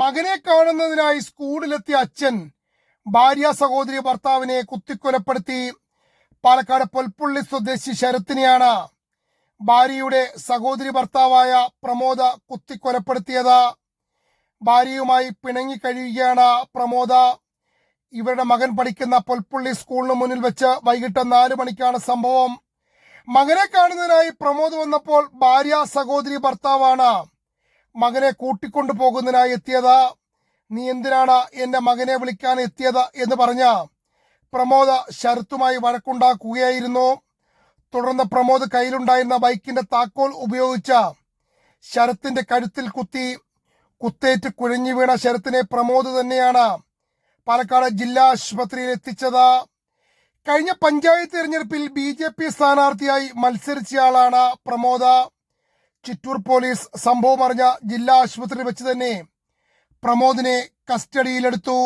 മകനെ കാണുന്നതിനായി സ്കൂളിലെത്തിയ അച്ഛൻ ഭാര്യ സഹോദരി ഭർത്താവിനെ കുത്തിക്കൊലപ്പെടുത്തി. പാലക്കാട് പൊൽപ്പുള്ളി സ്വദേശി ശരത്തിനെയാണ് ഭാര്യയുടെ സഹോദരി ഭർത്താവായ പ്രമോദ കുത്തിക്കൊലപ്പെടുത്തിയത്. ഭാര്യയുമായി പിണങ്ങി കഴിയുകയാണ് പ്രമോദ. ഇവരുടെ മകൻ പഠിക്കുന്ന പൊൽപ്പുള്ളി സ്കൂളിന് മുന്നിൽ വെച്ച് വൈകിട്ട് നാല് മണിക്കാണ് സംഭവം. മകനെ കാണുന്നതിനായി പ്രമോദ് വന്നപ്പോൾ ഭാര്യ സഹോദരി ഭർത്താവാണ് മകനെ കൂട്ടിക്കൊണ്ടു പോകുന്നതിനായി എത്തിയത്. നീ എന്തിനാണ് എന്റെ മകനെ വിളിക്കാൻ എത്തിയത് എന്ന് പറഞ്ഞ പ്രമോദ് ശരത്തുമായി വഴക്കുണ്ടാക്കുകയായിരുന്നു. തുടർന്ന് പ്രമോദ് കയ്യിലുണ്ടായിരുന്ന ബൈക്കിന്റെ താക്കോൽ ഉപയോഗിച്ച ശരത്തിന്റെ കഴുത്തിൽ കുത്തി കുത്തേറ്റ് കുഴഞ്ഞു വീണ ശരത്തിനെ പ്രമോദ് തന്നെയാണ് പാലക്കാട് ജില്ലാ ആശുപത്രിയിൽ എത്തിച്ചത്. കഴിഞ്ഞ പഞ്ചായത്ത് തിരഞ്ഞെടുപ്പിൽ ബി ജെ പി സ്ഥാനാർത്ഥിയായി മത്സരിച്ചയാളാണ് പ്രമോദ. ചിറ്റൂർ പോലീസ് സംഭവം അറിഞ്ഞ ജില്ലാ ആശുപത്രിയിൽ വെച്ച് തന്നെ പ്രമോദിനെ കസ്റ്റഡിയിലെടുത്തു.